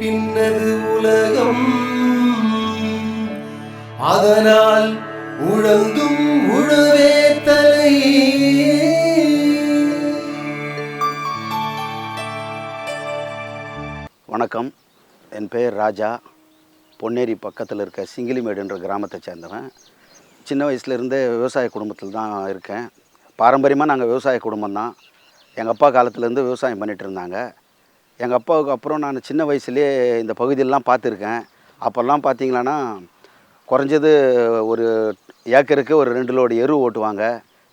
பின்னது உலகம். அதனால் உழந்தும் உழவே தலை. வணக்கம். என் பெயர் ராஜா. பொன்னேரி பக்கத்தில் இருக்க சிங்கிலிமேடுன்ற கிராமத்தை சேர்ந்தவன். சின்ன வயசுலேருந்தே விவசாய குடும்பத்தில் தான் இருக்கேன். பாரம்பரியமாக நாங்கள் விவசாய குடும்பம் தான் எங்கள் அப்பா காலத்துலேருந்து விவசாயம் பண்ணிகிட்டு இருந்தாங்க. எங்கள் அப்பாவுக்கு அப்புறம் நான் சின்ன வயசுலேயே இந்த பகுதியெல்லாம் பார்த்துருக்கேன். அப்போல்லாம் பார்த்தீங்களான்னா குறைஞ்சது ஒரு ஏக்கருக்கு ஒரு ரெண்டு லோடு எரு ஓட்டுவாங்க.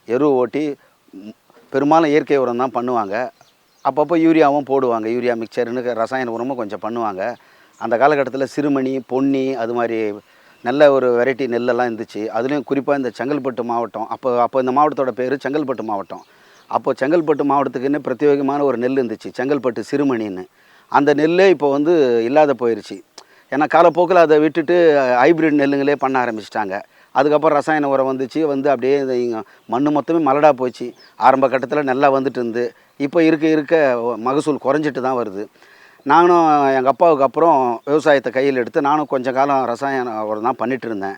எரு ஓட்டி பெரும்பாலும் இயற்கை உரம் தான் பண்ணுவாங்க. அப்பப்போ யூரியாவும் போடுவாங்க. யூரியா மிக்சர்னு ரசாயன உரமும் கொஞ்சம் பண்ணுவாங்க. அந்த காலகட்டத்தில் சிறுமணி பொன்னி அது மாதிரி நல்ல ஒரு வெரைட்டி நெல்லெல்லாம் இருந்துச்சு. அதுலேயும் குறிப்பாக இந்த செங்கல்பட்டு மாவட்டம். அப்போ அப்போ இந்த மாவட்டத்தோட பேர் செங்கல்பட்டு மாவட்டம். அப்போது செங்கல்பட்டு மாவட்டத்துக்குன்னு பிரத்யேகமான ஒரு நெல் இருந்துச்சு செங்கல்பட்டு சிறுமணின்னு. அந்த நெல்லே இப்போ வந்து இல்லாத போயிடுச்சு ஏன்னா காலப்போக்கில் அதை விட்டுட்டு ஹைப்ரிட் நெல்லுங்களே பண்ண ஆரம்பிச்சிட்டாங்க. அதுக்கப்புறம் ரசாயன உரம் வந்துச்சு வந்து அப்படியே இங்கே மண் மொத்தமே மலடாக போச்சு. ஆரம்ப கட்டத்தில் நல்லா வந்துட்டு இருந்து இப்போ இருக்க இருக்க மகசூல் குறைஞ்சிட்டு தான் வருது. நானும் எங்கள் அப்பாவுக்கு அப்புறம் விவசாயத்தை கையில் எடுத்து நானும் கொஞ்சம் காலம் ரசாயன உரம் தான் பண்ணிகிட்டு இருந்தேன்.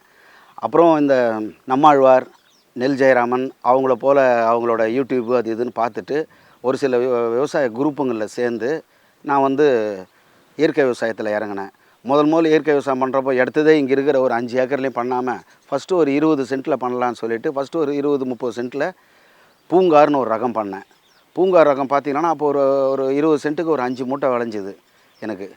அப்புறம் இந்த நம்மாழ்வார் நெல் ஜெயராமன் அவங்கள போல் அவங்களோட யூடியூப் அது இதுன்னு பார்த்துட்டு ஒரு சில விவசாய குரூப்புங்களில் சேர்ந்து நான் வந்து இயற்கை விவசாயத்தில் இறங்கினேன். முதல் முதல்ல இயற்கை விவசாயம் பண்ணுறப்போ எடுத்ததே இங்கே இருக்கிற ஒரு அஞ்சு ஏக்கர்லேயும் பண்ணாமல் ஃபஸ்ட்டு ஒரு இருபது சென்ட்டில் பண்ணலான்னு சொல்லிட்டு ஃபஸ்ட்டு ஒரு இருபது முப்பது சென்ட்டில் பூங்கார்னு ஒரு ரகம் பண்ணேன். பூங்கார் ரகம் பார்த்தீங்கன்னா அப்போ ஒரு ஒரு இருபது சென்ட்டுக்கு ஒரு அஞ்சு மூட்டை விளைஞ்சிது எனக்கு.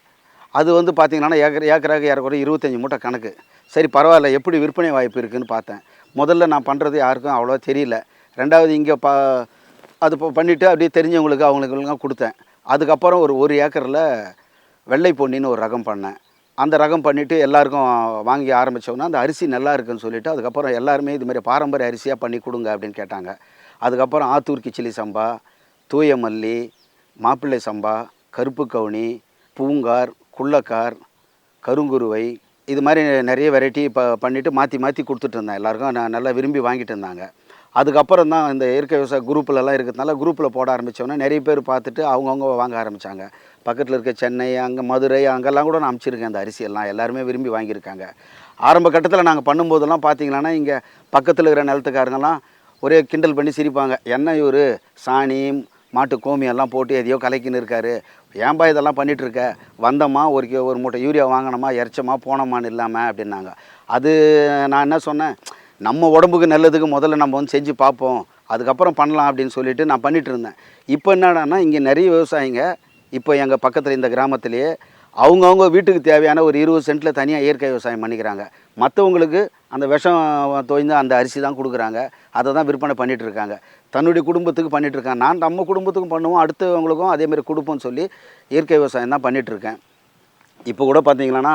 அது வந்து பார்த்தீங்கன்னா ஏக்கர் ஏக்கராக ஏறக்குறைய இருபத்தஞ்சி மூட்டை கணக்கு. சரி பரவாயில்ல எப்படி விற்பனை வாய்ப்பு இருக்குதுன்னு பார்த்தேன். முதல்ல நான் பண்ணுறது யாருக்கும் அவ்வளோ தெரியல. ரெண்டாவது இங்கே பா அது இப்போ பண்ணிவிட்டு அப்படியே தெரிஞ்சவங்களுக்கு அவங்களுக்கு கொடுத்தேன். அதுக்கப்புறம் ஒரு ஒரு ஏக்கரில் வெள்ளை பொன்னின்னு ஒரு ரகம் பண்ணேன். அந்த ரகம் பண்ணிவிட்டு எல்லாருக்கும் வாங்கி ஆரம்பித்தோன்னா அந்த அரிசி நல்லா இருக்குன்னு சொல்லிவிட்டு அதுக்கப்புறம் எல்லாருமே இது மாதிரி பாரம்பரிய அரிசியாக பண்ணி கொடுங்க அப்படின்னு கேட்டாங்க. அதுக்கப்புறம் ஆத்தூர் கிச்சிலி சம்பா தூய மல்லி மாப்பிள்ளை சம்பா கருப்பு கவுனி பூங்கார் குள்ளக்கார் கருங்குருவை இது மாதிரி நிறைய வெரைட்டி ப பண்ணிவிட்டு மாற்றி மாற்றி கொடுத்துட்ருந்தேன் எல்லாருக்கும் நான் நல்லா விரும்பி வாங்கிட்டு இருந்தாங்க. அதுக்கப்புறம் தான் இந்த இயற்கை விவசாய குரூப்லலாம் இருக்கிறதுனால குரூப்பில் போட ஆரம்பித்தோன்னே நிறைய பேர் பார்த்துட்டு அவங்கவுங்க வாங்க ஆரம்பித்தாங்க பக்கத்தில் இருக்க சென்னை அங்கே மதுரை அங்கெல்லாம் கூட நான் அனுப்பிச்சிருக்கேன் அந்த அரிசியெல்லாம். எல்லாருமே விரும்பி வாங்கியிருக்காங்க. ஆரம்ப கட்டத்தில் நாங்கள் பண்ணும்போதெல்லாம் பார்த்தீங்கன்னா இங்கே பக்கத்தில் இருக்கிற நிலத்துக்காரங்கெல்லாம் ஒரே கிண்டல் பண்ணி சிரிப்பாங்க. என்ன இவர்? சாணி மாட்டு கோமியெல்லாம் போட்டு எதையோ கலக்கின்னு இருக்காரு. ஏன்பா இதெல்லாம் பண்ணிகிட்ருக்க இருக்க வந்தோமா? ஒரு கி- ஒரு மூட்டை யூரியா வாங்கினோமா இறைச்சோமா போனோமான்னு இல்லாமல் அப்படின்னாங்க. அது நான் என்ன சொன்னேன்? நம்ம உடம்புக்கு நல்லதுக்கு முதல்ல நம்ம வந்து செஞ்சு பார்ப்போம். அதுக்கப்புறம் பண்ணலாம் அப்படின்னு சொல்லிட்டு நான் பண்ணிகிட்டு இருந்தேன் இப்போ என்னடான்னா இங்கே நிறைய விவசாயிங்க இப்போ எங்கள் பக்கத்தில் இந்த கிராமத்திலேயே அவங்கவுங்க வீட்டுக்கு தேவையான ஒரு இருபது சென்ட்டில் தனியாக இயற்கை விவசாயம் பண்ணிக்கிறாங்க. மற்றவங்களுக்கு அந்த விஷம் தோய்ந்த அந்த அரிசி தான் கொடுக்குறாங்க. அதை தான் விற்பனை பண்ணிகிட்ருக்காங்க இருக்காங்க தன்னுடைய குடும்பத்துக்கு பண்ணிகிட்ருக்கேன் நான் நம்ம குடும்பத்துக்கும் பண்ணுவோம் அடுத்தவங்களுக்கும் அதேமாரி கொடுப்போம்னு சொல்லி இயற்கை விவசாயம் தான் பண்ணிகிட்ருக்கேன் இப்போ கூட பார்த்தீங்கன்னா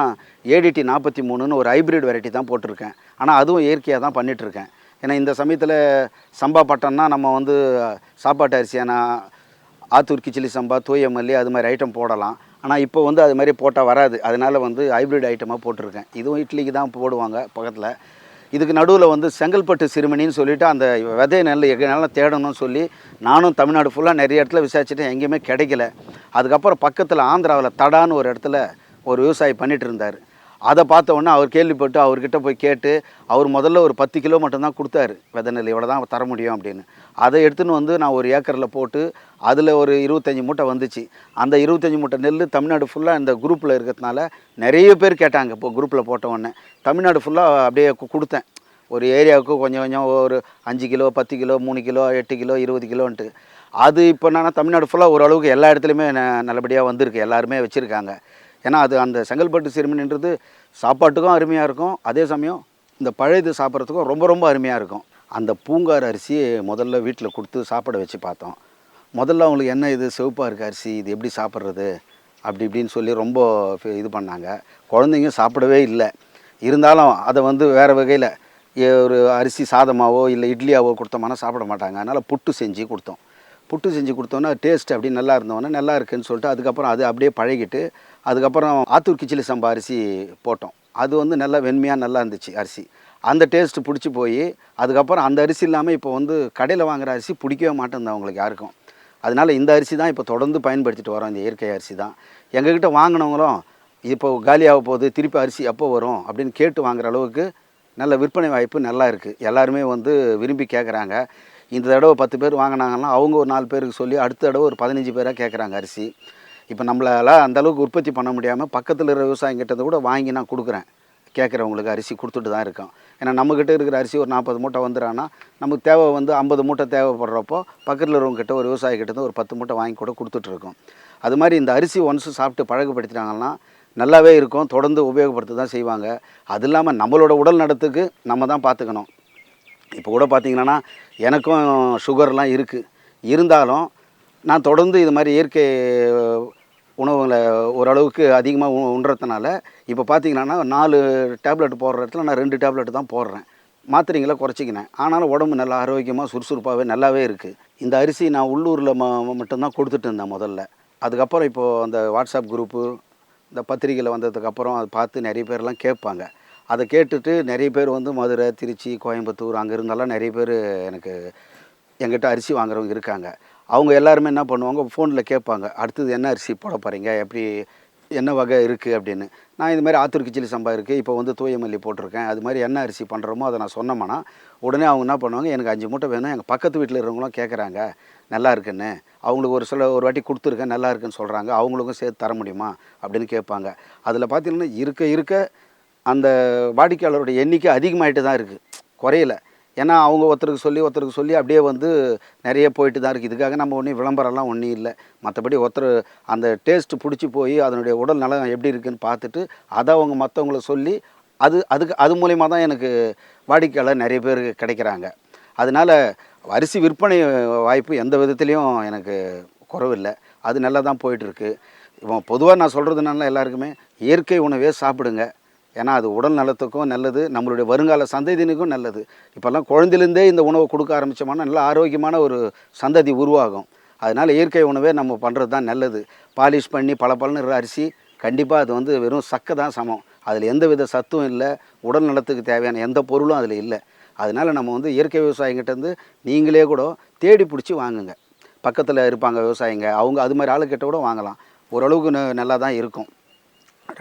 ஏடிடி நாற்பத்தி மூணுன்னு ஒரு ஹைப்ரிட் வெரைட்டி தான் போட்டிருக்கேன். ஆனால் அதுவும் இயற்கையாக தான் பண்ணிகிட்ருக்கேன் ஏன்னா இந்த சமயத்தில் சம்பா பட்டம்னா நம்ம வந்து சாப்பாட்டு அரிசியான ஆத்தூர் கிச்சிலி சம்பா தூய மல்லி அது மாதிரி ஐட்டம் போடலாம். ஆனால் இப்போ வந்து அது மாதிரி போட்டால் வராது. அதனால் வந்து ஹைப்ரிட் ஐட்டமாக போட்டிருக்கேன். இதுவும் இட்லிக்கு தான் போடுவாங்க பக்கத்தில். இதுக்கு நடுவில் வந்து செங்கல்பட்டு சிறுமணின்னு சொல்லிட்டு அந்த விதை நெல் எங்கனாலும் தேடணும்னு சொல்லி நானும் தமிழ்நாடு ஃபுல்லாக நிறைய இடத்துல விசாரிச்சுட்டு எங்கேயுமே கிடைக்கல. அதுக்கப்புறம் பக்கத்தில் ஆந்திராவில் தடான்னு ஒரு இடத்துல ஒரு விவசாயி பண்ணிட்டு இருந்தார். அதை பார்த்த உடனே அவர் கேள்விப்பட்டு அவர்கிட்ட போய் கேட்டு அவர் முதல்ல ஒரு பத்து கிலோ மட்டும்தான் கொடுத்தாரு. விதை நெல் இவ்வளோ தான் தர முடியும் அப்படின்னு. அதை எடுத்துன்னு வந்து நான் ஒரு ஏக்கரில் போட்டு அதில் ஒரு இருபத்தஞ்சி மூட்டை வந்துச்சு. அந்த இருபத்தஞ்சி மூட்டை நெல் தமிழ்நாடு ஃபுல்லாக இந்த குரூப்பில் இருக்கிறதுனால நிறைய பேர் கேட்டாங்க. இப்போ குரூப்பில் போட்ட உடனே தமிழ்நாடு ஃபுல்லாக அப்படியே கொடுத்தேன். ஒரு ஏரியாவுக்கு கொஞ்சம் கொஞ்சம் ஒரு அஞ்சு கிலோ பத்து கிலோ மூணு கிலோ எட்டு கிலோ இருபது கிலோன்ட்டு. அது இப்போ என்னன்னா தமிழ்நாடு ஃபுல்லாக ஓரளவுக்கு எல்லா இடத்துலையுமே நல்லபடியாக வந்திருக்கு. எல்லாருமே வச்சுருக்காங்க. ஏன்னா அது அந்த செங்கல்பட்டு சிறுமின்றது சாப்பாட்டுக்கும் அருமையாக இருக்கும். அதே சமயம் இந்த பழையது சாப்பிட்றதுக்கும் ரொம்ப ரொம்ப அருமையாக இருக்கும். அந்த பூங்கார் அரிசி முதல்ல வீட்டில் கொடுத்து சாப்பிட வச்சு பார்த்தோம். முதல்ல அவங்களுக்கு என்ன இது சிவப்பாக இருக்க அரிசி இது எப்படி சாப்பிட்றது? அப்படி இப்படின்னு சொல்லி ரொம்ப இது பண்ணாங்க. குழந்தைங்க சாப்பிடவே இல்லை. இருந்தாலும் அதை வந்து வேறு வகையில் ஒரு அரிசி சாதமாவோ இல்லை இட்லியாவோ கொடுத்தோம்னா சாப்பிட மாட்டாங்க. அதனால் புட்டு செஞ்சு கொடுத்தோம். புட்டு செஞ்சு கொடுத்தோன்னா டேஸ்ட் அப்படி நல்லா இருந்தோன்னே நல்லா இருக்குன்னு சொல்லிட்டு அதுக்கப்புறம் அது அப்படியே பழகிட்டு அதுக்கப்புறம் ஆத்தூர் கிச்சிலி சம்பா அரிசி போட்டோம். அது வந்து நல்லா வெண்மையாக நல்லா இருந்துச்சு அரிசி. அந்த டேஸ்ட்டு பிடிச்சி போய் அதுக்கப்புறம் அந்த அரிசி இல்லாமல் இப்போ வந்து கடையில் வாங்குகிற அரிசி பிடிக்கவே மாட்டேங்குது அவங்களுக்கு யாருக்கும். அதனால் இந்த அரிசி தான் இப்போ தொடர்ந்து பயன்படுத்திட்டு வரோம் இந்த இயற்கை அரிசி தான். எங்ககிட்ட வாங்கினவங்களும் இப்போ காலியாக போகுது திருப்பி அரிசி எப்போ வரும் அப்படின்னு கேட்டு வாங்குற அளவுக்கு நல்ல விற்பனை வாய்ப்பு நல்லா இருக்குது எல்லாருமே வந்து விரும்பி கேட்குறாங்க இந்த தடவை பத்து பேர் வாங்கினாங்கன்னா அவங்க ஒரு நாலு பேருக்கு சொல்லி அடுத்த தடவை ஒரு பதினஞ்சு பேராக கேட்குறாங்க அரிசி. இப்போ நம்மளால் அந்தளவுக்கு உற்பத்தி பண்ண முடியாமல் பக்கத்தில் இருக்கிற விவசாயிங்கிட்ட கூட வாங்கி நான் கொடுக்குறேன். கேட்குறவங்களுக்கு அரிசி கொடுத்துட்டு தான் இருக்கோம். ஏன்னா நம்மக்கிட்ட இருக்கிற அரிசி ஒரு நாற்பது மூட்டை வந்துடுறான்னா நமக்கு தேவை வந்து ஐம்பது மூட்டை தேவைப்படுறப்போ பக்கத்தில் இருக்கிறவங்ககிட்ட ஒரு விவசாயிக்கிட்ட இருந்து ஒரு பத்து மூட்டை வாங்கி கூட கொடுத்துட்ருக்கோம் அது மாதிரி இந்த அரிசி ஒன்ஸ் சாப்பிட்டு பழக்கப்படுத்திட்டாங்கன்னா நல்லாவே இருக்கும் தொடர்ந்து உபயோகப்படுத்த தான் செய்வாங்க. அது இல்லாமல் நம்மளோட உடல் நலத்துக்கு நம்ம தான் பார்த்துக்கணும். இப்போ கூட பார்த்தீங்கன்னா எனக்கும் சுகர்லாம் இருக்குது இருந்தாலும் நான் தொடர்ந்து இது மாதிரி இயற்கை உணவுகளை ஓரளவுக்கு அதிகமாக உ உண்றதுனால இப்போ பார்த்தீங்கன்னா நாலு டேப்லெட் போடுற இடத்துல நான் ரெண்டு டேப்லெட் தான் போடுறேன். மாத்திரைங்களை குறைச்சிக்கினேன். ஆனாலும் உடம்பு நல்லா ஆரோக்கியமாக சுறுசுறுப்பாகவே நல்லாவே இருக்குது இந்த அரிசி நான் உள்ளூரில் ம மட்டும்தான் கொடுத்துட்டு இருந்தேன் முதல்ல. அதுக்கப்புறம் இப்போது அந்த வாட்ஸ்அப் குரூப்பு இந்த பத்திரிகையில் வந்ததுக்கப்புறம் அதை பார்த்து நிறைய பேர்லாம் கேட்பாங்க. அதை கேட்டுட்டு நிறைய பேர் வந்து மதுரை திருச்சி கோயம்புத்தூர் அங்கே இருந்தெல்லாம் நிறைய பேர் எனக்கு எங்கிட்ட அரிசி வாங்குறவங்க இருக்காங்க. அவங்க எல்லாருமே என்ன பண்ணுவாங்க ஃபோனில் கேட்பாங்க அடுத்தது என்ன அரிசி போட போகிறீங்க எப்படி என்ன வகை இருக்குது அப்படின்னு. நான் இது மாதிரி ஆத்தூர் கிச்சிலி சம்பா இருக்குது இப்போ வந்து தூயமல்லி போட்டிருக்கேன் அது மாதிரி என்ன அரிசி பண்ணுறோமோ அதை நான் சொன்னோம்னா உடனே அவங்க என்ன பண்ணுவாங்க எனக்கு அஞ்சு மூட்டை வேணும் எங்கள் பக்கத்து வீட்டில் இருக்கிறவங்களும் கேட்குறாங்க நல்லா இருக்குன்னு. அவங்களுக்கு ஒரு சில ஒரு வாட்டி கொடுத்துருக்கேன் நல்லா இருக்குன்னு சொல்கிறாங்க அவங்களுக்கும் சேர்த்து தர முடியுமா அப்படின்னு கேட்பாங்க. அதில் பார்த்தீங்கன்னா இருக்க இருக்க அந்த வாடிக்கையாளருடைய எண்ணிக்கை அதிகமாகிட்டு தான் இருக்குது குறையல. ஏன்னா அவங்க ஒருத்தருக்கு சொல்லி ஒருத்தருக்கு சொல்லி அப்படியே வந்து நிறைய போயிட்டு தான் இருக்குது இதுக்காக நம்ம ஒன்றும் விளம்பரம்லாம் ஒன்றும் இல்லை. மற்றபடி ஒருத்தர் அந்த டேஸ்ட்டு பிடிச்சி போய் அதனுடைய உடல் நலம் எப்படி இருக்குதுன்னு பார்த்துட்டு அதை அவங்க மற்றவங்கள சொல்லி அது அதுக்கு அது மூலயமா தான் எனக்கு வாடிக்கையாளர் நிறைய பேர் கிடைக்கிறாங்க. அதனால் அரிசி விற்பனை வாய்ப்பு எந்த விதத்துலேயும் எனக்கு குறவில்லை. அது நல்லா தான் போயிட்டுருக்கு. இப்போ பொதுவாக நான் சொல்கிறதுனால எல்லாருக்குமே இயற்கை உணவே சாப்பிடுங்க. ஏன்னா அது உடல் நலத்துக்கும் நல்லது நம்மளுடைய வருங்கால சந்ததியினுக்கும் நல்லது. இப்போல்லாம் குழந்தையிலேருந்தே இந்த உணவை கொடுக்க ஆரம்பித்தோம்னா நல்ல ஆரோக்கியமான ஒரு சந்ததி உருவாகும். அதனால் இயற்கை உணவே நம்ம பண்ணுறது தான் நல்லது. பாலிஷ் பண்ணி பல இருக்கிற அரிசி கண்டிப்பாக அது வந்து வெறும் சக்கை தான் சமம். அதில் எந்த வித சத்தும் இல்லை உடல் நலத்துக்கு தேவையான எந்த பொருளும் அதில் இல்லை. அதனால் நம்ம வந்து இயற்கை விவசாயிங்கிட்டேருந்து நீங்களே கூட தேடி பிடிச்சி வாங்குங்க. பக்கத்தில் இருப்பாங்க விவசாயிங்க அவங்க அது மாதிரி ஆளுக்கிட்ட கூட வாங்கலாம். ஓரளவுக்கு ந- நல்லா தான் இருக்கும்.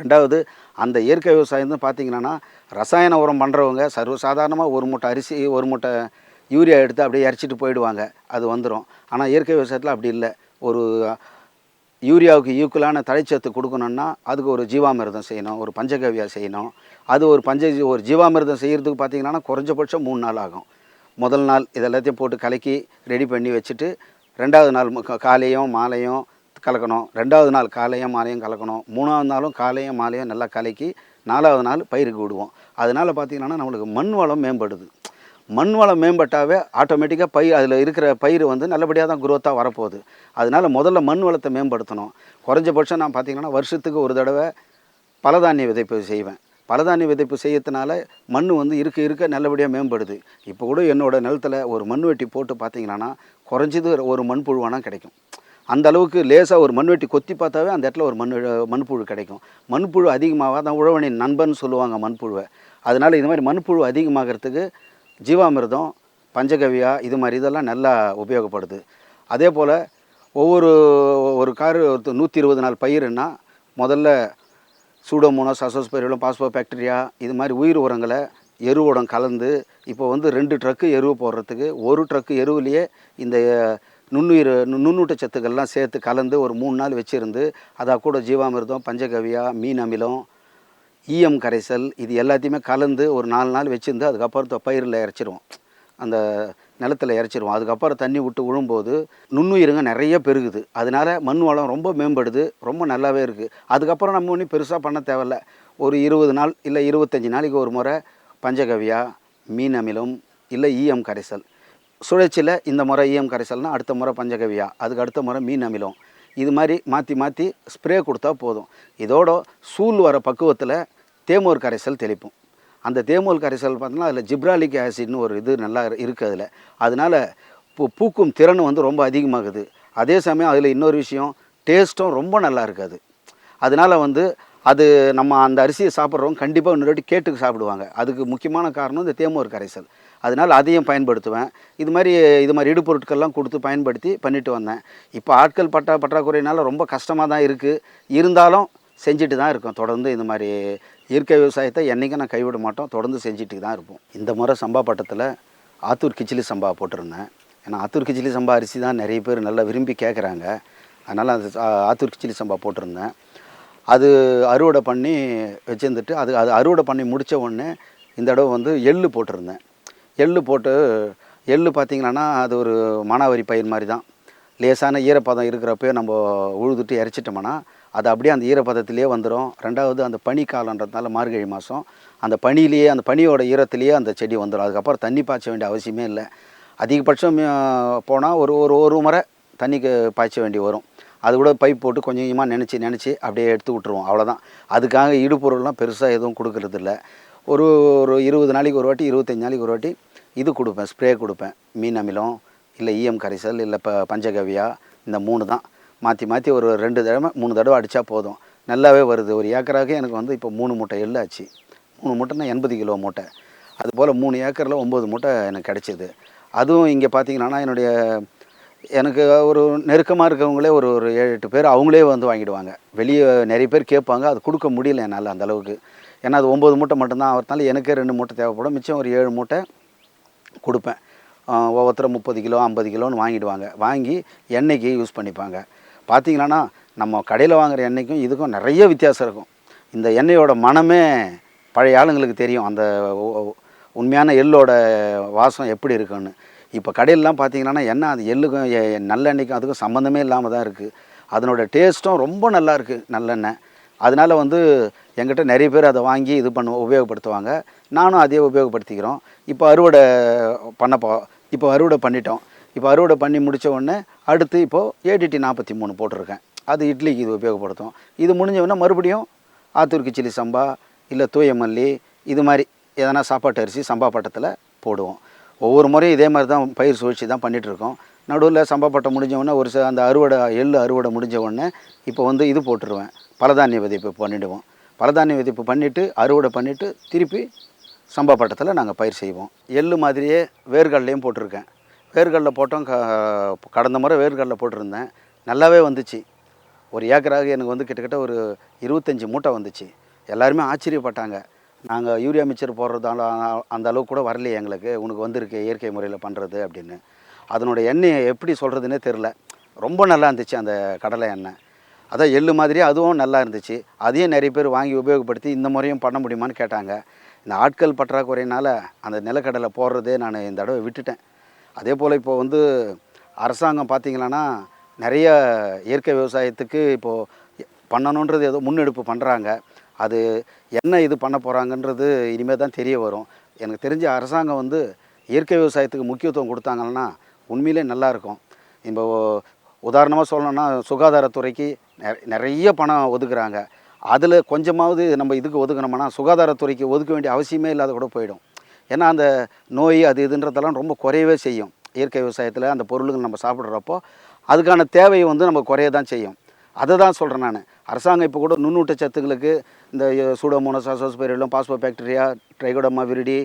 ரெண்டாவது அந்த இயற்கை விவசாயம் தான் பார்த்தீங்கன்னா ரசாயன உரம் பண்ணுறவங்க சர்வசாதாரணமாக ஒரு மூட்டை அரிசி ஒரு மூட்டை யூரியா எடுத்து அப்படியே இறச்சிட்டு போயிடுவாங்க. அது வந்துடும் ஆனால் இயற்கை விவசாயத்தில் அப்படி இல்லை. ஒரு யூரியாவுக்கு ஈக்குவலான தழைச்சத்து கொடுக்கணுன்னா அதுக்கு ஒரு ஜீவாமிர்தம் செய்யணும் ஒரு பஞ்சகவியா செய்யணும். அது ஒரு பஞ்ச ஒரு ஜீவாமிர்தம் செய்கிறதுக்கு பார்த்தீங்கன்னா குறைஞ்சபட்சம் மூணு நாள் ஆகும். முதல் நாள் இதெல்லாத்தையும் போட்டு கலக்கி ரெடி பண்ணி வச்சுட்டு ரெண்டாவது நாள் காலையும் மாலையும் கலக்கணும். ரெண்டாவது நாள் காலையும் மாலையும் கலக்கணும். மூணாவது நாளும் காலையும் மாலையும் நல்லா கலக்கி நாலாவது நாள் பயிருக்கு விடுவோம். அதனால் பார்த்தீங்கன்னா நம்மளுக்கு மண் வளம் மேம்படுது. மண் வளம் மேம்பட்டாவே ஆட்டோமேட்டிக்காக பயிர் அதில் இருக்கிற பயிர் வந்து நல்லபடியாக தான் குரோத்தாக வரப்போகுது. அதனால் முதல்ல மண் வளத்தை மேம்படுத்தணும். குறைஞ்சபட்சம் நான் பார்த்தீங்கன்னா வருஷத்துக்கு ஒரு தடவை பலதானிய விதைப்பு செய்வேன். பலதானிய விதைப்பு செய்யறதுனால மண் வந்து இருக்க இருக்க நல்லபடியாக மேம்படுது. இப்போ கூட என்னோடய நிலத்துல ஒரு மண் வெட்டி போட்டு பார்த்தீங்கன்னா குறைஞ்சது ஒரு மண் வேணால் கிடைக்கும். அந்த அளவுக்கு லேசாக ஒரு மண்வெட்டி கொத்தி பார்த்தாவே அந்த இடத்துல ஒரு மண் மண்புழு கிடைக்கும். மண்புழு அதிகமாக தான் உழவனின் நண்பன் சொல்லுவாங்க மண்புழுவை. அதனால் இது மாதிரி மண்புழு அதிகமாகிறதுக்கு ஜீவாமிர்தம் பஞ்சகவியா இது மாதிரி இதெல்லாம் நல்லா உபயோகப்படுது. அதே போல் ஒவ்வொரு ஒரு காரு நூற்றி இருபது நாள் பயிருன்னா முதல்ல சூடோமோனோஸ் அசோஸ்பெரிலும் பாஸ்போ பாக்டீரியா இது மாதிரி உயிர் உரங்களை எருவுடன் கலந்து இப்போ வந்து ரெண்டு ட்ரக்கு எருவு போடுறதுக்கு ஒரு ட்ரக்கு எருவுலேயே இந்த நுண்ணுயிர் நுண்ணூட்டச்சத்துக்கள்லாம் நுண்ணூட்ட சத்துக்கள்லாம் சேர்த்து கலந்து ஒரு மூணு நாள் வச்சுருந்து அதாக கூட ஜீவாமிர்தம் பஞ்சகவியா மீன் அமிலம் ஈயம் கரைசல் இது எல்லாத்தையுமே கலந்து ஒரு நாலு நாள் வச்சுருந்து அதுக்கப்புறம் பயிரில் இறச்சிருவோம். அந்த நிலத்துல இறச்சிருவோம். அதுக்கப்புறம் தண்ணி விட்டு விழும்போது நுண்ணுயிருங்க நிறைய பெருகுது. அதனால மண் வளம் ரொம்ப மேம்படுது. ரொம்ப நல்லாவே இருக்குது அதுக்கப்புறம் நம்ம ஒன்றும் பெருசாக பண்ண தேவையில்ல. ஒரு இருபது நாள் இல்லை இருபத்தஞ்சி நாளைக்கு ஒரு முறை பஞ்சகவியா மீன் அமிலம் இல்லை ஈயம் கரைசல். சுழற்சியில் இந்த முறை ஈயம் கரைசல்னால் அடுத்த முறை பஞ்சகவியா அதுக்கு அடுத்த முறை மீன் அமிலம். இது மாதிரி மாற்றி மாற்றி ஸ்ப்ரே கொடுத்தா போதும். இதோட சூழ் வர பக்குவத்தில் தேமூர் கரைசல் தெளிப்போம். அந்த தேமூர் கரைசல் பார்த்தோம்னா அதில் ஜிப்ராலிக் ஆசிட்னு ஒரு இது நல்லா இருக்குது அதில். அதனால் பூ பூக்கும் திறன் வந்து ரொம்ப அதிகமாகுது. அதே சமயம் அதில் இன்னொரு விஷயம் டேஸ்ட்டும் ரொம்ப நல்லா இருக்காது அதனால் வந்து அது நம்ம அந்த அரிசியை சாப்பிட்றவங்க கண்டிப்பாக இன்னொரு கேட்டுக்கு சாப்பிடுவாங்க. அதுக்கு முக்கியமான காரணம் இந்த தேமூர் கரைசல். அதனால் அதையும் பயன்படுத்துவேன். இது மாதிரி இது மாதிரி இடுபொருட்கள்லாம் கொடுத்து பயன்படுத்தி பண்ணிட்டு வந்தேன். இப்போ ஆட்கள் பட்டா பற்றாக்குறையினால் ரொம்ப கஷ்டமாக தான் இருக்குது இருந்தாலும் செஞ்சுட்டு தான் இருக்கோம். தொடர்ந்து இந்த மாதிரி இயற்கை விவசாயத்தை என்றைக்கும் நான் கைவிட மாட்டோம். தொடர்ந்து செஞ்சுட்டு தான் இருப்போம். இந்த முறை சம்பா பட்டத்தில் ஆத்தூர் கிச்சிலி சம்பா போட்டிருந்தேன். ஏன்னா ஆத்தூர் கிச்சிலி சம்பா அரிசி தான் நிறைய பேர் நல்லா விரும்பி கேட்குறாங்க அதனால் அந்த ஆத்தூர் கிச்சிலி சம்பா போட்டிருந்தேன். அது அறுவடை பண்ணி வச்சுருந்துட்டு அது அது அறுவடை பண்ணி முடித்த உடனே இந்த தடவை வந்து எள்ளு போட்டிருந்தேன். எள்ளு போட்டு எள்ளு பார்த்திங்கன்னா அது ஒரு மானாவரி பயிர் மாதிரி தான் லேசான ஈரப்பதம் இருக்கிறப்ப நம்ம உழுதுட்டு இறச்சிட்டோம்னா அது அப்படியே அந்த ஈரப்பதத்திலேயே வந்துடும் ரெண்டாவது அந்த பனி காலன்றதுனால மார்கழி மாதம் அந்த பனியிலேயே அந்த பனியோட ஈரத்திலேயே அந்த செடி வந்துடும் அதுக்கப்புறம் தண்ணி பாய்ச்ச வேண்டிய அவசியமே இல்லை. அதிகபட்சம் போனால் ஒரு ஒரு ஒரு முறை தண்ணிக்கு பாய்ச்ச வேண்டி வரும். அது கூட பைப் போட்டு கொஞ்சம் கொஞ்சமாக நினச்சி நினச்சி அப்படியே எடுத்து விட்ருவோம் அவ்வளோதான் அதுக்காக இடுபொருள்லாம் பெருசாக எதுவும் கொடுக்கறதில்ல. ஒரு ஒரு இருபது நாளைக்கு ஒரு வாட்டி இருபத்தஞ்சி நாளைக்கு ஒரு வாட்டி இது கொடுப்பேன் ஸ்ப்ரே கொடுப்பேன். மீன் அமிலம் இல்லை ஈயம் கரைசல் இல்லை இப்போ பஞ்சகவியா இந்த மூணு தான். மாற்றி மாற்றி ஒரு ரெண்டு தடவை மூணு தடவை அடித்தா போதும். நல்லாவே வருது. ஒரு ஏக்கராக எனக்கு வந்து இப்போ மூணு மூட்டை எள்ளு ஆச்சு. மூணு மூட்டைன்னா எண்பது கிலோ மூட்டை. அதுபோல் மூணு ஏக்கரில் ஒம்பது மூட்டை எனக்கு கிடச்சிது. அதுவும் இங்கே பார்த்தீங்கன்னா என்னுடைய எனக்கு ஒரு நெருக்கமாக இருக்கவங்களே ஒரு ஒரு ஏழு எட்டு பேர் அவங்களே வந்து வாங்கிடுவாங்க. வெளியே நிறைய பேர் கேட்பாங்க. அது கொடுக்க முடியல என்னால் அந்த அளவுக்கு. ஏன்னா அது ஒம்பது மூட்டை மட்டும்தான் அவர்னால எனக்கே ரெண்டு மூட்டை தேவைப்படும். மிச்சம் ஒரு ஏழு மூட்டை கொடுப்பேன். ஒவ்வொருத்தரும் முப்பது கிலோ ஐம்பது கிலோன்னு வாங்கிடுவாங்க. வாங்கி எண்ணெய்க்கு யூஸ் பண்ணிப்பாங்க. பார்த்தீங்கன்னா நம்ம கடையில் வாங்குற எண்ணெய்க்கும் இதுக்கும் நிறைய வித்தியாசம் இருக்கும். இந்த எண்ணெயோட மனமே பழைய ஆளுங்களுக்கு தெரியும். அந்த உண்மையான எள்ளோட வாசம் எப்படி இருக்குன்னு. இப்போ கடையிலலாம் பார்த்தீங்கன்னா எண்ணெய் அது எள்ளுக்கும் எ- நல்லெண்ணெய்க்கும் அதுக்கும் சம்மந்தமே இல்லாமல் தான் இருக்குது அதனோட டேஸ்ட்டும் ரொம்ப நல்லா இருக்குது நல்லெண்ணெய். அதனால வந்து எங்கிட்ட நிறைய பேர் அதை வாங்கி இது பண்ண உபயோகப்படுத்துவாங்க. நானும் அதே உபயோகப்படுத்திக்கிறோம். இப்போ அறுவடை பண்ணப்போ இப்போ அறுவடை பண்ணிட்டோம். இப்போ அறுவடை பண்ணி முடித்த உடனே அடுத்து இப்போது ஏடிடி நாற்பத்தி மூணு போட்டிருக்கேன். அது இட்லிக்கு இது உபயோகப்படுத்தும் இது முடிஞ்ச உடனே மறுபடியும் ஆத்தூர் சில்லி சம்பா இல்லை தூய மல்லி இது மாதிரி எதனா சாப்பாட்டு அரிசி சம்பா பட்டத்தில் போடுவோம். ஒவ்வொரு முறையும் இதே மாதிரி தான் பயிர் சுழற்சி தான் பண்ணிகிட்ருக்கோம் நடுவில் சம்பா பட்டம் முடிஞ்ச உடனே ஒரு சில அந்த அறுவடை எள் அறுவடை முடிஞ்ச உடனே இப்போ வந்து இது போட்டுருவேன். பலதானிய விதைப்பு பண்ணிவிடுவோம் பலதானிய விதைப்பு பண்ணிவிட்டு அறுவடை பண்ணிவிட்டு திருப்பி சம்பா பட்டத்தில் நாங்கள் பயிர் செய்வோம். எள் மாதிரியே வேர்கடலையும் போட்டிருக்கேன். வேர்கடலை போட்டோம் க கடந்த முறை வேர்கடலை போட்டிருந்தேன். நல்லாவே வந்துச்சு. ஒரு ஏக்கராக எனக்கு வந்து கிட்டத்தட்ட ஒரு இருபத்தஞ்சி மூட்டை வந்துச்சு. எல்லாருமே ஆச்சரியப்பட்டாங்க. நாங்கள் யூரியா மிக்சர் போடுறதால அந்த அளவுக்கு கூட வரலையே எங்களுக்கு. உனக்கு வந்திருக்கு இயற்கை முறையில் பண்ணுறது அப்படின்னு. அதனுடைய எண்ணெயை எப்படி சொல்கிறதுனே தெரில ரொம்ப நல்லா இருந்துச்சு அந்த கடலை எண்ணெய். அதான் எள்ளு மாதிரியே அதுவும் நல்லா இருந்துச்சு. அதையும் நிறைய பேர் வாங்கி உபயோகப்படுத்தி இந்த முறையும் பண்ண முடியுமான்னு கேட்டாங்க. இந்த ஆட்கள் பற்றாக்குறையினால் அந்த நிலக்கடலை போடுறதே நான் இந்த தடவை விட்டுட்டேன். அதே போல் இப்போ வந்து அரசாங்கம் பார்த்திங்களான்னா நிறைய இயற்கை விவசாயத்துக்கு இப்போது பண்ணணுன்றது ஏதோ முன்னெடுப்பு பண்ணுறாங்க அது என்ன இது பண்ண போகிறாங்கன்றது இனிமேல் தான் தெரிய வரும். எனக்கு தெரிஞ்ச அரசாங்கம் வந்து இயற்கை விவசாயத்துக்கு முக்கியத்துவம் கொடுத்தாங்கன்னா உண்மையிலே நல்லா இருக்கும். இப்போ உதாரணமாக சொல்லணும்னா சுகாதாரத்துறைக்கு நிறைய பணம் ஒதுக்குறாங்க. அதில் கொஞ்சமாவது நம்ம இதுக்கு ஒதுக்கணும்னா சுகாதாரத்துறைக்கு ஒதுக்க வேண்டிய அவசியமே இல்லாத கூட போயிடும். ஏன்னா அந்த நோய் அது இதுன்றதெல்லாம் ரொம்ப குறையவே செய்யும். இயற்கை விவசாயத்தில் அந்த பொருளுங்கள் நம்ம சாப்பிட்றப்போ அதுக்கான தேவை வந்து நம்ம குறைய தான் செய்யும். அதை தான் சொல்கிறேன் நான். அரசாங்கம் இப்போ கூட நுண்ணூட்ட சத்துக்களுக்கு இந்த pseudomonas azospirillum phospho bacteria trichoderma viride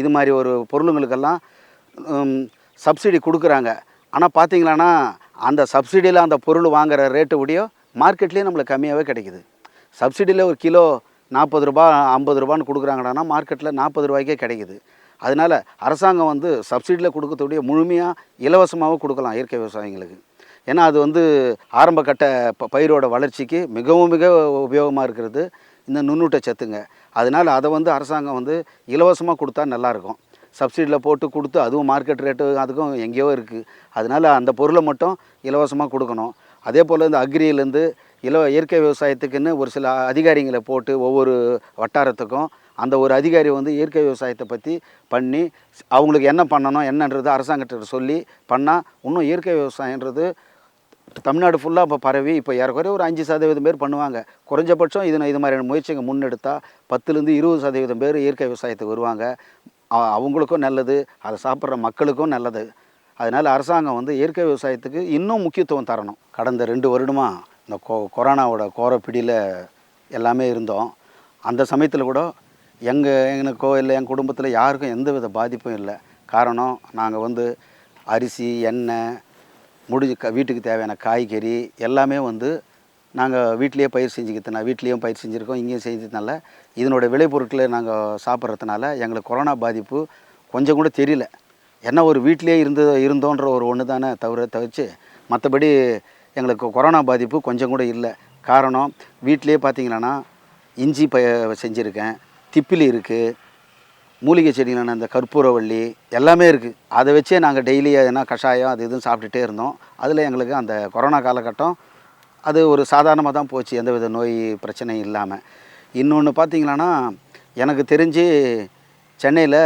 இது மாதிரி ஒரு பொருளுங்களுக்கெல்லாம் சப்சிடி கொடுக்குறாங்க. ஆனால் பார்த்தீங்களான்னா அந்த சப்சிடியில் அந்த பொருள் வாங்குகிற ரேட்டு விடியோ மார்க்கெட்லேயே நம்மளுக்கு கம்மியாகவே கிடைக்குது. சப்சிடியில் ஒரு கிலோ நாற்பது ரூபா ஐம்பது ரூபான்னு கொடுக்குறாங்கடானா மார்க்கெட்டில் நாற்பது ரூபாய்க்கே கிடைக்குது. அதனால் அரசாங்கம் வந்து சப்சிடியில் கொடுக்கக்கூடிய முழுமையாக இலவசமாகவும் கொடுக்கலாம் இயற்கை விவசாயிங்களுக்கு ஏன்னா அது வந்து ஆரம்ப கட்ட ப- பயிரோட வளர்ச்சிக்கு மிகவும் மிக உபயோகமாக இருக்கிறது. இந்த நுண்ணூட்ட சத்துங்க. அதனால் அதை வந்து அரசாங்கம் வந்து இலவசமாக கொடுத்தா நல்லாயிருக்கும் சப்சிடியில் போட்டு கொடுத்து அதுவும் மார்க்கெட் ரேட்டு அதுக்கும் எங்கேயோ இருக்குது அதனால் அந்த பொருளை மட்டும் இலவசமாக கொடுக்கணும். அதே போல் இந்த அக்ரியிலேருந்து இலவ இயற்கை விவசாயத்துக்குன்னு ஒரு சில அதிகாரிங்களை போட்டு ஒவ்வொரு வட்டாரத்துக்கும் அந்த ஒரு அதிகாரி வந்து இயற்கை விவசாயத்தை பற்றி பண்ணி அவங்களுக்கு என்ன பண்ணணும் என்னன்றது அரசாங்கத்திட்ட சொல்லி பண்ணால் இன்னும் இயற்கை விவசாயன்றது தமிழ்நாடு ஃபுல்லாக இப்போ பரவி இப்போ ஏறக்குறைய ஒரு அஞ்சு சதவீதம் பேர் பண்ணுவாங்க. குறைஞ்சபட்சம் இது இது மாதிரியான முயற்சிகள் முன்னெடுத்தால் பத்துலேருந்து இருபது சதவீதம் பேர் இயற்கை விவசாயத்துக்கு வருவாங்க. அவங்களுக்கும் நல்லது அதை சாப்பிட்ற மக்களுக்கும் நல்லது. அதனால் அரசாங்கம் வந்து இயற்கை விவசாயத்துக்கு இன்னும் முக்கியத்துவம் தரணும். கடந்த ரெண்டு வருடமாக இந்த கொ கொரோனாவோட கோரப்பிடியில் எல்லாமே இருந்தோம். அந்த சமயத்தில் கூட எங்கள் எனக்கோ இல்லை என் குடும்பத்தில் யாருக்கும் எந்த வித பாதிப்பும் இல்லை. காரணம் நாங்கள் வந்து அரிசி எண்ணெய் முடிஞ்சு க வீட்டுக்கு தேவையான காய்கறி எல்லாமே வந்து நாங்கள் வீட்லேயே பயிர் செஞ்சுக்கிறதுனால வீட்லேயும் பயிர் செஞ்சுருக்கோம் இங்கேயும் செஞ்சதுனால இதனோட விளைபொருட்களை நாங்கள் சாப்பிட்றதுனால எங்களுக்கு கொரோனா பாதிப்பு கொஞ்சம் கூட தெரியல. ஏன்னா ஒரு வீட்டிலேயே இருந்து இருந்தோன்ற ஒரு ஒன்று தானே தவிர தவிர்த்து மற்றபடி எங்களுக்கு கொரோனா பாதிப்பு கொஞ்சம் கூட இல்லை. காரணம் வீட்டிலே பார்த்திங்கன்னா இஞ்சி ப செஞ்சுருக்கேன் திப்பிலி இருக்குது மூலிகை செடிகளான அந்த கற்பூரவள்ளி எல்லாமே இருக்குது அதை வச்சே நாங்கள் டெய்லி எதனா கஷாயம் அது இதுவும் சாப்பிட்டுட்டே இருந்தோம். அதில் எங்களுக்கு அந்த கொரோனா காலகட்டம் அது ஒரு சாதாரணமாக தான் போச்சு. எந்தவித நோய் பிரச்சனையும் இல்லாமல் இன்னொன்று பார்த்தீங்கன்னா எனக்கு தெரிஞ்சு சென்னையில்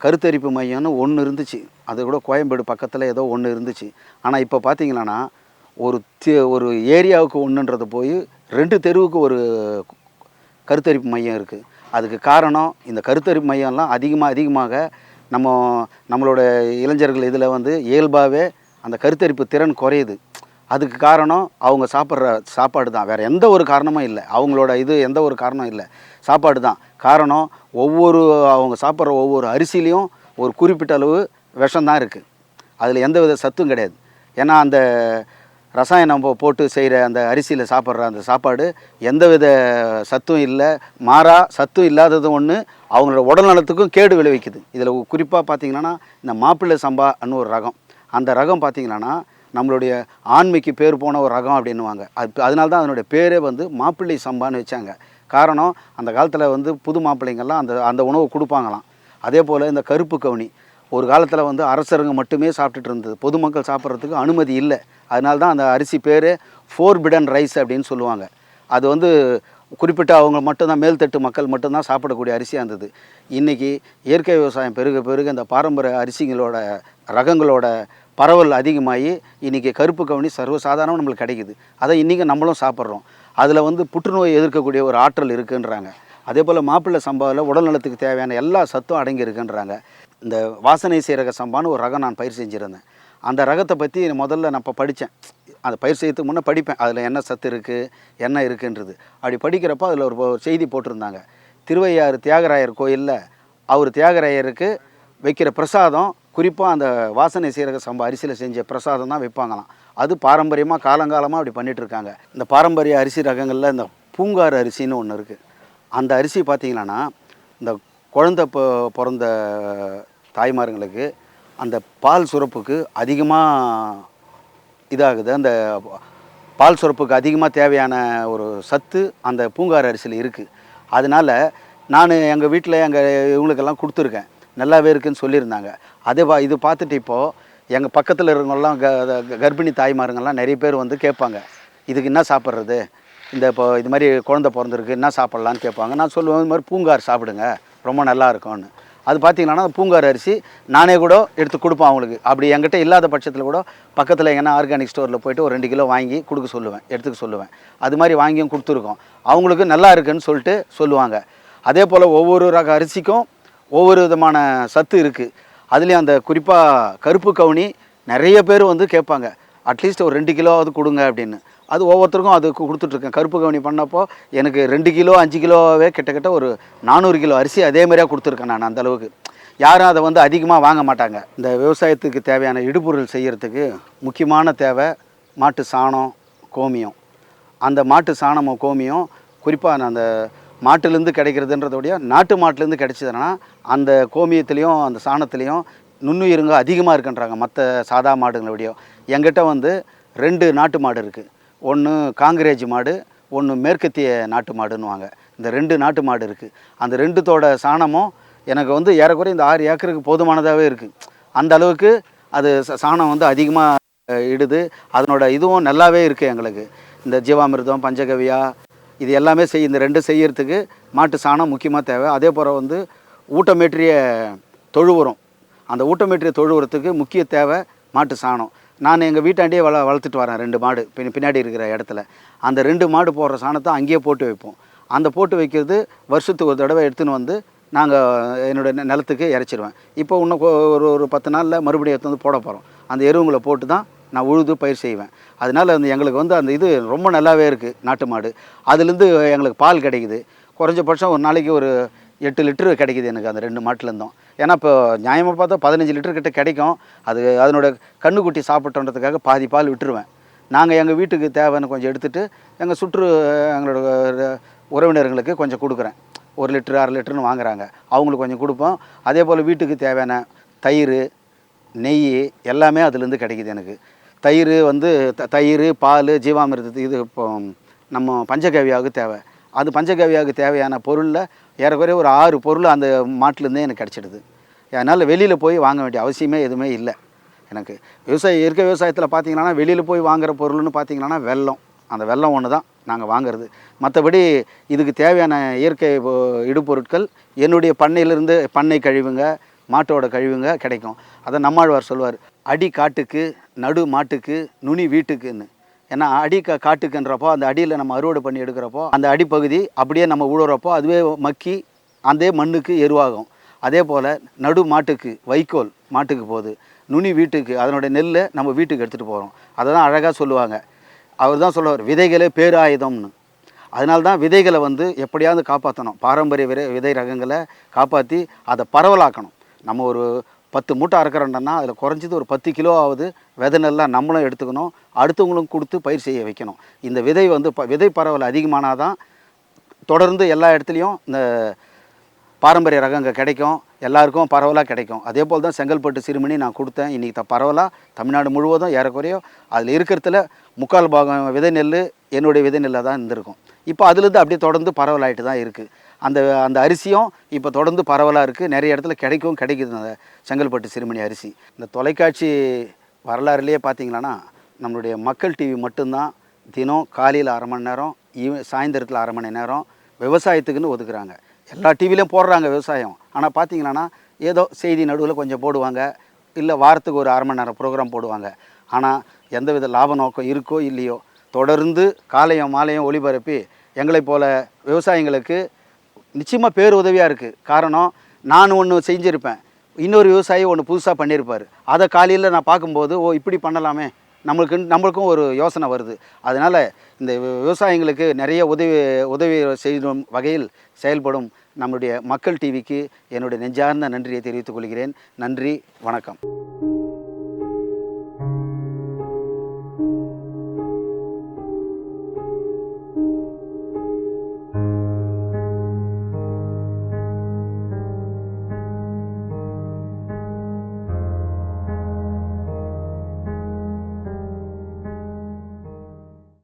கருத்தரிப்பு மையம்னு ஒன்று இருந்துச்சு. அது கூட கோயம்பேடு பக்கத்தில் ஏதோ ஒன்று இருந்துச்சு. ஆனால் இப்போ பார்த்தீங்கன்னா ஒரு ஒரு ஏரியாவுக்கு ஒன்றுன்றது போய் ரெண்டு தெருவுக்கு ஒரு கருத்தரிப்பு மையம் இருக்குது அதுக்கு காரணம் இந்த கருத்தரிப்பு மையம்லாம் அதிகமாக அதிகமாக நம்ம நம்மளோட இளைஞர்கள் இதில் வந்து இயல்பாகவே அந்த கருத்தரிப்பு திறன் குறையுது. அதுக்கு காரணம் அவங்க சாப்பிட்ற சாப்பாடு தான். வேறு எந்த ஒரு காரணமும் இல்லை. அவங்களோட இது எந்த ஒரு காரணம் இல்லை. சாப்பாடு தான். காரணம் ஒவ்வொரு அவங்க சாப்பிட்ற ஒவ்வொரு அரிசிலையும் ஒரு குறிப்பிட்ட அளவு விஷம் தான் இருக்குது அதில் எந்த வித சத்தும் கிடையாது. ஏன்னா அந்த ரசாயனம் போட்டு செய்கிற அந்த அரிசியில் சாப்பிட்ற அந்த சாப்பாடு எந்தவித சத்தும் இல்லை மாறா சத்தும் இல்லாதது ஒன்று அவங்களோட உடல் நலத்துக்கும் கேடு விளைவிக்குது. இதில் குறிப்பாக பார்த்தீங்கன்னா இந்த மாப்பிள்ளை சம்பான்னு ஒரு ரகம். அந்த ரகம் பார்த்தீங்கன்னா நம்மளுடைய ஆண்மைக்கு பேர் போன ஒரு ரகம் அப்படின்னுவாங்க அது அதனால தான் அதனுடைய பேரே வந்து மாப்பிள்ளை சம்பான்னு வச்சாங்க. காரணம் அந்த காலத்தில் வந்து புது மாப்பிள்ளைங்கள்லாம் அந்த அந்த உணவு கொடுப்பாங்களாம். அதே போல் இந்த கருப்பு கவுனி. ஒரு காலத்தில் வந்து அரசருங்க மட்டுமே சாப்பிட்டுட்டு இருந்தது. பொதுமக்கள் சாப்பிட்றதுக்கு அனுமதி இல்லை. அதனால தான் அந்த அரிசி பேர் ஃபோர் பிடன் ரைஸ் அப்படின்னு சொல்லுவாங்க. அது வந்து குறிப்பிட்ட அவங்க மட்டும்தான் மேல்தட்டு மக்கள் மட்டும்தான் சாப்பிடக்கூடிய அரிசியாக இருந்தது. இன்றைக்கி இயற்கை விவசாயம் பெருக பெருக இந்த பாரம்பரிய அரிசிங்களோட ரகங்களோட பரவல் அதிகமாகி இன்றைக்கி கருப்பு கவனி சர்வசாதாரணம் நம்மளுக்கு கிடைக்குது. அதை இன்றைக்கி நம்மளும் சாப்பிட்றோம். அதில் வந்து புற்றுநோய் எதிர்க்கக்கூடிய ஒரு ஆற்றல் இருக்குன்றாங்க. அதே போல் மாப்பிள்ளை சம்பாவில் உடல் நலத்துக்கு தேவையான எல்லா சத்தும் அடங்கி இருக்குன்றாங்க இந்த வாசனை சீரக சம்பான்னு ஒரு ரகம் நான் பயிர் செஞ்சுருந்தேன். அந்த ரகத்தை பற்றி முதல்ல நான் இப்போ படித்தேன் அந்த பயிர் செய்யறதுக்கு முன்னே படிப்பேன். அதில் என்ன சத்து இருக்குது என்ன இருக்குன்றது. அப்படி படிக்கிறப்போ அதில் ஒரு செய்தி போட்டிருந்தாங்க. திருவையாறு தியாகராயர் கோயிலில் அவர் தியாகராயருக்கு வைக்கிற பிரசாதம் குறிப்பாக அந்த வாசனை சீரக சம்பா அரிசியில் செஞ்ச பிரசாதம் தான் வைப்பாங்களாம். அது பாரம்பரியமாக காலங்காலமாக அப்படி பண்ணிகிட்ருக்காங்க இருக்காங்க. இந்த பாரம்பரிய அரிசி ரகங்களில் இந்த பூங்காறு அரிசின்னு ஒன்று இருக்குது அந்த அரிசி பார்த்தீங்கன்னா இந்த குழந்தை பிறந்த தாய்மார்களுக்கு அந்த பால் சுரப்புக்கு அதிகமாக இதாகுது. அந்த பால் சுரப்புக்கு அதிகமாக தேவையான ஒரு சத்து அந்த பூங்கார் அரிசியில் இருக்குது அதனால் நான் எங்கள் வீட்டில் எங்கள் இவங்களுக்கெல்லாம் கொடுத்துருக்கேன். நல்லாவே இருக்குன்னு சொல்லியிருந்தாங்க. அதே பா இது பார்த்துட்டு இப்போது எங்கள் பக்கத்தில் இருக்கிறவங்களாம் க கர்ப்பிணி தாய்மாருங்கெல்லாம் நிறைய பேர் வந்து கேட்பாங்க. இதுக்கு என்ன சாப்பிட்றது? இந்த இப்போ இது மாதிரி குழந்தை பிறந்திருக்கு என்ன சாப்பிட்லான்னு கேட்பாங்க. நான் சொல்லுவேன் இது மாதிரி பூங்கார் சாப்பிடுங்க. ரொம்ப நல்லா இருக்கும்னு. அது பார்த்திங்கன்னா அந்த பூங்கார் அரிசி நானே கூட எடுத்து கொடுப்பேன் அவங்களுக்கு. அப்படி என்கிட்ட இல்லாத பட்சத்தில் கூட பக்கத்தில் எங்கன்னா ஆர்கானிக் ஸ்டோரில் போயிட்டு ஒரு ரெண்டு கிலோ வாங்கி கொடுக்க சொல்லுவேன் எடுத்துக்க சொல்லுவேன். அது மாதிரி வாங்கியும் கொடுத்துருக்கோம். அவங்களுக்கு நல்லா இருக்குன்னு சொல்லிட்டு சொல்லுவாங்க. அதே போல் ஒவ்வொரு ரக அரிசிக்கும் ஒவ்வொரு விதமான சத்து இருக்குது அதுலேயும் அந்த குறிப்பாக கருப்பு கவுனி நிறைய பேர் வந்து கேட்பாங்க. அட்லீஸ்ட் ஒரு ரெண்டு கிலோவாவது கொடுங்க அப்படின்னு. அது ஒவ்வொருத்தருக்கும் அது கொடுத்துட்ருக்கேன். கருப்பு கவனி பண்ணப்போ எனக்கு ரெண்டு கிலோ அஞ்சு கிலோவே கிட்டத்தட்ட ஒரு நானூறு கிலோ அரிசி அதே மாதிரியாக கொடுத்துருக்கேன் நான் அந்தளவுக்கு யாரும் அதை வந்து அதிகமாக வாங்க மாட்டாங்க. இந்த விவசாயத்துக்கு தேவையான இடுபொருள் செய்கிறதுக்கு முக்கியமான தேவை மாட்டு சாணம் கோமியம். அந்த மாட்டு சாணமும் கோமியம் குறிப்பாக அந்த மாட்டுலேருந்து கிடைக்கிறதுன்றதோடைய நாட்டு மாட்டுலேருந்து கிடைச்சதுன்னா அந்த கோமியத்துலேயும் அந்த சாணத்துலேயும் நுண்ணுயிருங்க அதிகமாக இருக்குன்றாங்க மற்ற சாதா மாடுங்களை விடையும் எங்கிட்ட வந்து ரெண்டு நாட்டு மாடு இருக்குது ஒன்று காங்கிரேஜ் மாடு ஒன்று மேற்கத்திய நாட்டு மாடுன்னுவாங்க. இந்த ரெண்டு நாட்டு மாடு இருக்குது அந்த ரெண்டுத்தோட சாணமும் எனக்கு வந்து ஏறக்குறைய இந்த ஆறு ஏக்கருக்கு போதுமானதாகவே இருக்குது அந்த அளவுக்கு அது சாணம் வந்து அதிகமாக இடுது. அதனோட இதுவும் நல்லாவே இருக்குது எங்களுக்கு. இந்த ஜீவாமிர்தம் பஞ்சகவியா இது எல்லாமே செய் இந்த ரெண்டு செய்யறதுக்கு மாட்டு சாணம் முக்கியமாக தேவை. அதே போல் வந்து ஊட்டமேற்றிய தொழு உரம் அந்த ஊட்டமேற்றிய தொழு உரத்துக்கு முக்கிய தேவை மாட்டு சாணம். நான் எங்கள் வீட்டாண்டியே வள வளர்த்துட்டு வரேன் ரெண்டு மாடு. பின் பின்னாடி இருக்கிற இடத்துல. அந்த ரெண்டு மாடு போடுற சாணத்தை அங்கேயே போட்டு வைப்போம். அந்த போட்டு வைக்கிறது வருஷத்துக்கு ஒரு தடவை எடுத்துன்னு வந்து நாங்கள் என்னோட நிலத்துக்கு இறைச்சிடுவேன் இப்போ இன்னும் ஒரு ஒரு பத்து நாளில் மறுபடியும் எடுத்து வந்து போட போகிறோம் அந்த எருவுங்களை போட்டு தான் நான் உழுது பயிர் செய்வேன். அதனால் வந்து எங்களுக்கு வந்து அந்த இது ரொம்ப நல்லாவே இருக்குது நாட்டு மாடு. அதுலேருந்து எங்களுக்கு பால் கிடைக்குது. குறைஞ்சபட்சம் ஒரு நாளைக்கு ஒரு எட்டு லிட்டரு கிடைக்குது எனக்கு அந்த ரெண்டு மாட்டிலேருந்தும். ஏன்னா இப்போ நியாயமாக பார்த்தா பதினஞ்சு லிட்டர் கிட்ட கிடைக்கும். அது அதனோட கண்ணுக்குட்டி சாப்பிட்டோன்றதுக்காக பாதி பால் விட்டுருவேன். நாங்கள் எங்கள் வீட்டுக்கு தேவைன்னு கொஞ்சம் எடுத்துகிட்டு எங்கள் சுற்று எங்களோட உறவினர்களுக்கு கொஞ்சம் கொடுக்குறேன். ஒரு லிட்டரு அரை லிட்டருன்னு வாங்குறாங்க. அவங்களுக்கு கொஞ்சம் கொடுப்போம். அதே போல் வீட்டுக்கு தேவையான தயிர் நெய் எல்லாமே அதுலேருந்து கிடைக்குது எனக்கு. தயிர் வந்து த தயிர் பால் ஜீவாமிர்தத்து இது இப்போ நம்ம பஞ்சகவியாவுக்கு தேவை. அது பஞ்சகவியாவுக்கு தேவையான பொருளில் ஏறக்குறைய ஒரு ஆறு பொருள் அந்த மாட்டிலேருந்தே எனக்கு கிடச்சிடுது. அதனால் வெளியில் போய் வாங்க வேண்டிய அவசியமே எதுவுமே இல்லை எனக்கு. விவசாய இயற்கை விவசாயத்தில் பார்த்தீங்கன்னா வெளியில் போய் வாங்குகிற பொருள்னு பார்த்தீங்கன்னா வெல்லம். அந்த வெல்லம் ஒன்று தான் நாங்கள் வாங்குறது. மற்றபடி இதுக்கு தேவையான இயற்கை இடுபொருட்கள் என்னுடைய பண்ணையிலேருந்து பண்ணை கழிவுங்க மாட்டோட கழிவுங்க கிடைக்கும். அதை நம்மாழ்வார் சொல்வார். அடி காட்டுக்கு நடு மாட்டுக்கு நுனி வீட்டுக்குன்னு. ஏன்னா அடி க காட்டுக்குன்றப்போ அந்த அடியில் நம்ம அறுவடை பண்ணி எடுக்கிறப்போ அந்த அடிப்பகுதி அப்படியே நம்ம உழுறப்போ அதுவே மக்கி அந்த மண்ணுக்கு எருவாகும். அதே போல் நடு மாட்டுக்கு வைக்கோல் மாட்டுக்கு போகுது. நுனி வீட்டுக்கு அதனுடைய நெல்லை நம்ம வீட்டுக்கு எடுத்துகிட்டு போகிறோம் அதை தான் அழகாக சொல்லுவாங்க. அவர் தான் சொல்லுவார் விதைகளே பேராயுதம்னு. அதனால தான் விதைகளை வந்து எப்படியாவது காப்பாற்றணும் பாரம்பரிய விதை விதை ரகங்களை காப்பாற்றி அதை பரவலாக்கணும். நம்ம ஒரு பத்து மூட்டை அறுக்கிறோம்னா அதில் குறைஞ்சது ஒரு பத்து கிலோ ஆகுது. விதை நெல்லாம் நம்மளும் எடுத்துக்கணும். அடுத்தவங்களும் கொடுத்து பயிர் செய்ய வைக்கணும். இந்த விதை வந்து ப விதை பரவல் அதிகமானால் தான் தொடர்ந்து எல்லா இடத்துலையும் இந்த பாரம்பரிய ரகங்கள் கிடைக்கும். எல்லாருக்கும் பரவலாக கிடைக்கும். அதே போல் தான் செங்கல்பட்டு சிறுமணி நான் கொடுத்தேன். இன்றைக்கி த பரவலாக தமிழ்நாடு முழுவதும் ஏறக்குறையோ அதில் இருக்கிறதுல முக்கால் பாகம் விதை நெல் என்னுடைய விதை நெல்லாக தான் இருந்திருக்கும். இப்போ அதுலேருந்து அப்படியே தொடர்ந்து பரவலாயிட்டு தான் இருக்குது அந்த அந்த அரிசியும் இப்போ தொடர்ந்து பரவலாக இருக்குது நிறைய இடத்துல கிடைக்கும் கிடைக்குது அந்த செங்கல்பட்டு சிறுமணி அரிசி. இந்த தொலைக்காட்சி வரலாறுலேயே பார்த்தீங்கன்னா நம்மளுடைய மக்கள் டிவி மட்டும்தான் தினம் காலையில் அரை மணி நேரம் ஈவ சாயந்தரத்தில் அரை மணி நேரம் விவசாயத்துக்குன்னு ஒதுக்குறாங்க. எல்லா டிவிலையும் போடுறாங்க விவசாயம். ஆனால் பார்த்தீங்கன்னா ஏதோ செய்தி நடுவில் கொஞ்சம் போடுவாங்க. இல்லை வாரத்துக்கு ஒரு அரை மணி நேரம் ப்ரோக்ராம் போடுவாங்க. ஆனால் எந்த வித லாப நோக்கம் இருக்கோ இல்லையோ தொடர்ந்து காலையும் மாலையும் ஒளிபரப்பி எங்களைப் போல விவசாயிங்களுக்கு நிச்சயமாக பேர் உதவியாக இருக்குது காரணம் நான் ஒன்று செஞ்சுருப்பேன். இன்னொரு விவசாயி ஒன்று புதுசாக பண்ணியிருப்பார் அதை காலையில் நான் பார்க்கும்போது ஓ இப்படி பண்ணலாமே நம்மளுக்கு நம்மளுக்கும் ஒரு யோசனை வருது. அதனால் இந்த விவசாயிங்களுக்கு நிறைய உதவி உதவி செய்யும் வகையில் செயல்படும் நம்முடைய மக்கள் டிவிக்கு என்னுடைய நெஞ்சார்ந்த நன்றியை தெரிவித்துக் கொள்கிறேன். நன்றி வணக்கம்.